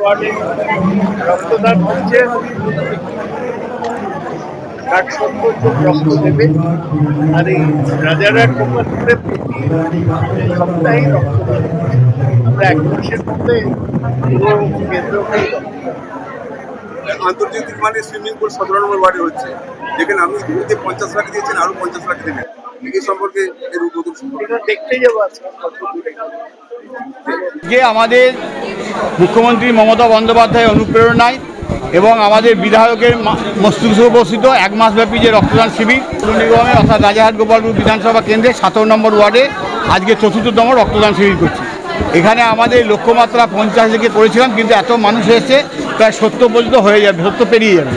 ওয়ার্ডে রক্তদান হচ্ছে। ষাট সত্তর রক্ত দেবে। আর এই রাজারহাট গোপালপুরে প্রতি সপ্তাহেই রক্তদান আমরা এক মাসের মধ্যে পুরো কেন্দ্রকে আন্তর্জাতিক মানে সুইমিং পুল সতেরো নম্বর ওয়ার্ডে হচ্ছে। যেখানে আপনি ইতিমধ্যে পঞ্চাশ লাখ দিয়েছেন আরও পঞ্চাশ লাখ দেবেন। এই সম্পর্কে এর উদ্বোধন সম্পর্কে। দেখতে যাব আজকে যে আমাদের মুখ্যমন্ত্রী মমতা বন্দ্যোপাধ্যায়ের অনুপ্রেরণায় এবং আমাদের বিধায়কের মস্তিষ্ক উপস্থিত এক মাসব্যাপী যে রক্তদান শিবির নিগমে অর্থাৎ রাজারহাট গোপালপুর বিধানসভা কেন্দ্রে সতেরো নম্বর ওয়ার্ডে আজকে চতুর্থতম রক্তদান শিবির করছি। এখানে আমাদের লক্ষ্যমাত্রা পঞ্চাশ থেকে করেছিলাম কিন্তু এত মানুষ এসেছে, প্রায় সত্য পর্যন্ত হয়ে যাবে সত্য পেরিয়ে যাবে।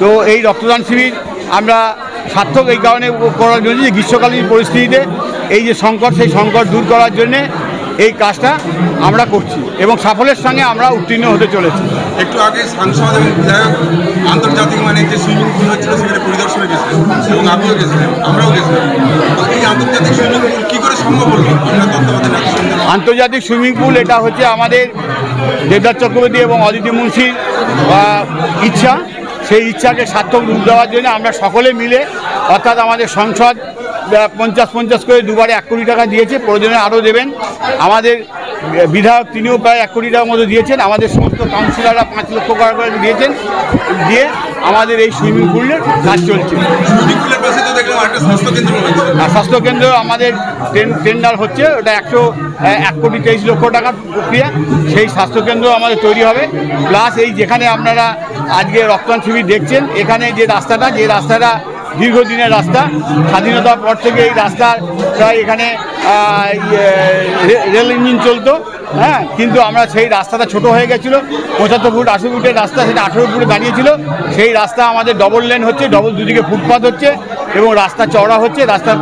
তো এই রক্তদান শিবির আমরা সার্থক এই কারণে করার জন্য যে গ্রীষ্মকালীন পরিস্থিতিতে এই যে সংকট, সেই সংকট দূর করার জন্যে এই কাজটা আমরা করছি এবং সাফল্যের সঙ্গে আমরা উত্তীর্ণ হতে চলেছি। একটু আগে সাংসদ এবং বিধায়ক আন্তর্জাতিক মানে যে সুইমিং পুল হচ্ছিল সেখানে পরিদর্শনে গেছিলেন এবং আপনিও গেছিলেন আমরাও গেছিলাম। এই আন্তর্জাতিক সুইমিং পুল কি করে সম্ভব হলো? আন্তর্জাতিক সুইমিং পুল এটা হচ্ছে আমাদের দেবদাস চক্রবর্তী এবং অদিতি মুন্সির ইচ্ছা। সেই ইচ্ছাকে সার্থক রূপ দেওয়ার জন্য আমরা সকলে মিলে অর্থাৎ আমাদের সংসদ পঞ্চাশ পঞ্চাশ করে দুবারে এক কোটি টাকা দিয়েছে প্রয়োজনে আরও দেবেন। আমাদের বিধায়ক তিনিও প্রায় এক কোটি টাকার মতো দিয়েছেন। আমাদের সমস্ত কাউন্সিলররা পাঁচ লক্ষ টাকা করে দিয়েছেন দিয়ে আমাদের এই সুইমিং পুলের কাজ চলছে। স্বাস্থ্যকেন্দ্র আমাদের টেন্ডার হচ্ছে ওটা একশো এক কোটি তেইশ লক্ষ টাকার প্রক্রিয়া। সেই স্বাস্থ্যকেন্দ্র আমাদের তৈরি হবে। প্লাস এই যেখানে আপনারা আজকে রক্তদান শিবির দেখছেন এখানে যে রাস্তাটা যে রাস্তাটা দীর্ঘদিনের রাস্তা। স্বাধীনতার পর থেকে এই রাস্তার প্রায় এখানে রেল ইঞ্জিন চলতো হ্যাঁ? কিন্তু আমরা সেই রাস্তাটা ছোট হয়ে গেছিল। পঁচাত্তর ফুট, আশি ফুটের রাস্তা সেটা আঠেরো ফুটে দাঁড়িয়েছিল। সেই রাস্তা আমাদের ডবল লেন হচ্ছে ডবল দুদিকে ফুটপাথ হচ্ছে এবং রাস্তা চওড়া হচ্ছে, রাস্তার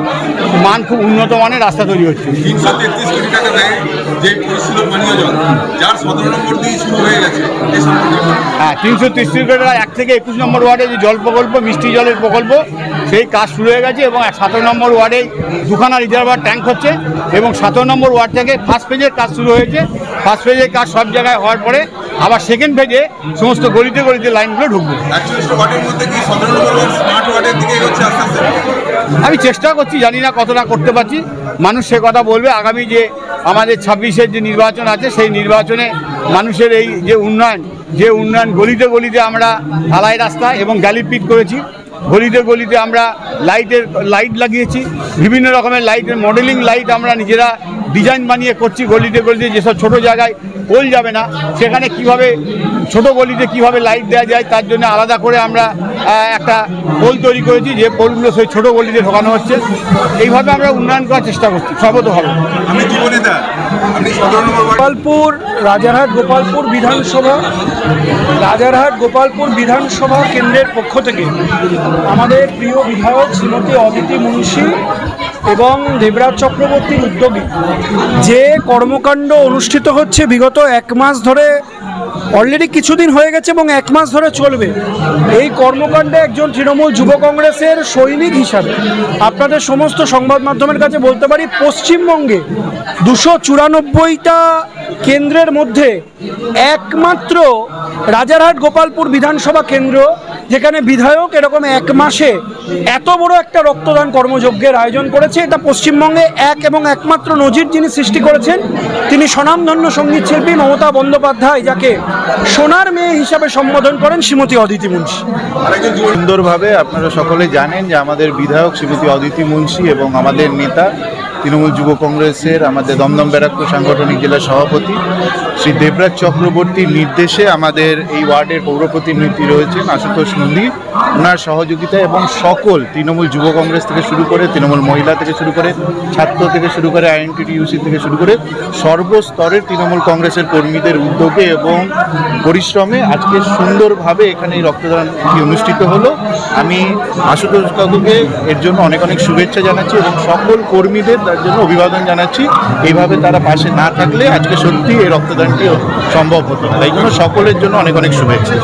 মান খুব উন্নত মানের রাস্তা তৈরি হচ্ছে। তিনশো তেত্রিশ কোটি টাকা যে পানীয় জল, যার সতেরো নম্বর দিয়ে শুরু হয়ে গেছে। হ্যাঁ তিনশো তিরিশ টাকা এক থেকে একুশ নম্বর ওয়ার্ডে যে জল প্রকল্প মিষ্টি জলের প্রকল্প সেই কাজ শুরু হয়ে গেছে এবং সতেরো নম্বর ওয়ার্ডে দুখানা রিজার্ভার ট্যাঙ্ক হচ্ছে এবং সতেরো নম্বর ওয়ার্ড থেকে ফার্স্ট ফেজের কাজ শুরু হয়েছে। ফার্স্ট ফেজের কাজ সব জায়গায় হওয়ার পরে আবার সেকেন্ড ফেজে সমস্ত গলিতে গলিতে লাইনগুলো ঢুকবে। আমি চেষ্টা করছি জানি না কতটা করতে পারছি। মানুষ সে কথা বলবে আগামী যে আমাদের ছাব্বিশের যে নির্বাচন আছে সেই নির্বাচনে মানুষের এই যে উন্নয়ন যে উন্নয়ন গলিতে গলিতে আমরা ঢালাই রাস্তা এবং গ্যালিপিট করেছি, গলিতে গলিতে আমরা লাইটের, লাইট লাগিয়েছি, বিভিন্ন রকমের লাইটের মডেলিং লাইট আমরা নিজেরা ডিজাইন বানিয়ে করছি গলিতে গলিতে যেসব ছোট জায়গায় পোল যাবে না সেখানে কীভাবে ছোট গলিতে কীভাবে লাইট দেওয়া যায় তার জন্য আলাদা করে আমরা একটা পোল তৈরি করেছি যে পোলগুলো সেই ছোট গলিতে ঢোকানো হচ্ছে। এইভাবে আমরা উন্নয়ন করার চেষ্টা করছি সর্বতভাবে। গোপালপুর রাজারহাট গোপালপুর বিধানসভা রাজারহাট গোপালপুর বিধানসভা কেন্দ্রের পক্ষ থেকে আমাদের প্রিয় বিধায়ক শ্রীমতী অদিতি মুন্সি এবং দেবরাজ চক্রবর্তীর উদ্যোগে যে কর্মকাণ্ড অনুষ্ঠিত হচ্ছে বিগত এক মাস ধরে অলরেডি কিছুদিন হয়ে গেছে এবং এক মাস ধরে চলবে। এই কর্মকাণ্ডে একজন তৃণমূল যুব কংগ্রেসের সৈনিক হিসাবে আপনাদের সমস্ত সংবাদ মাধ্যমের কাছে বলতে পারি, পশ্চিমবঙ্গে দুশো চুরানব্বইটা কেন্দ্রের মধ্যে একমাত্র রাজারহাট গোপালপুর বিধানসভা কেন্দ্র যেখানে বিধায়ক এরকম এক মাসে এত বড় একটা রক্তদান কর্মযজ্ঞের আয়োজন করেছে, এটা পশ্চিমবঙ্গে এক এবং একমাত্র নজির যিনি সৃষ্টি করেছেন, তিনি স্বনামধন্য সংগীত শিল্পী মমতা বন্দ্যোপাধ্যায়, যাকে সোনার মেয়ে হিসাবে সম্বোধন করেন শ্রীমতী অদিতি মুন্সি। সুন্দরভাবে আপনারা সকলে জানেন যে আমাদের বিধায়ক শ্রীমতী অদিতি মুন্সি এবং আমাদের নেতা তৃণমূল যুব কংগ্রেসের, আমাদের দমদম ব্যারাকপুর সাংগঠনিক জেলা সভাপতি শ্রী দেবরাজ চক্রবর্তীর নির্দেশে আমাদের এই ওয়ার্ডের পৌর প্রতিনিধি রয়েছেন আশুতোষ নন্দী ওনার সহযোগিতা এবং সকল তৃণমূল যুব কংগ্রেস থেকে শুরু করে, তৃণমূল মহিলা থেকে শুরু করে, ছাত্র থেকে শুরু করে, আইএনটিটিউসি থেকে শুরু করে সর্বস্তরের তৃণমূল কংগ্রেসের কর্মীদের উদ্যোগে এবং পরিশ্রমে আজকে সুন্দরভাবে এখানে এই রক্তদানটি অনুষ্ঠিত হলো। আমি আশুতোষ কাকুকে এর জন্য অনেক অনেক শুভেচ্ছা জানাচ্ছি এবং সকল কর্মীদের তার জন্য অভিবাদন জানাচ্ছি। এইভাবে তারা পাশে না থাকলে আজকে সত্যি এই রক্তদানটি সম্ভব হতো না। তাই জন্য সকলের জন্য অনেক অনেক শুভেচ্ছা।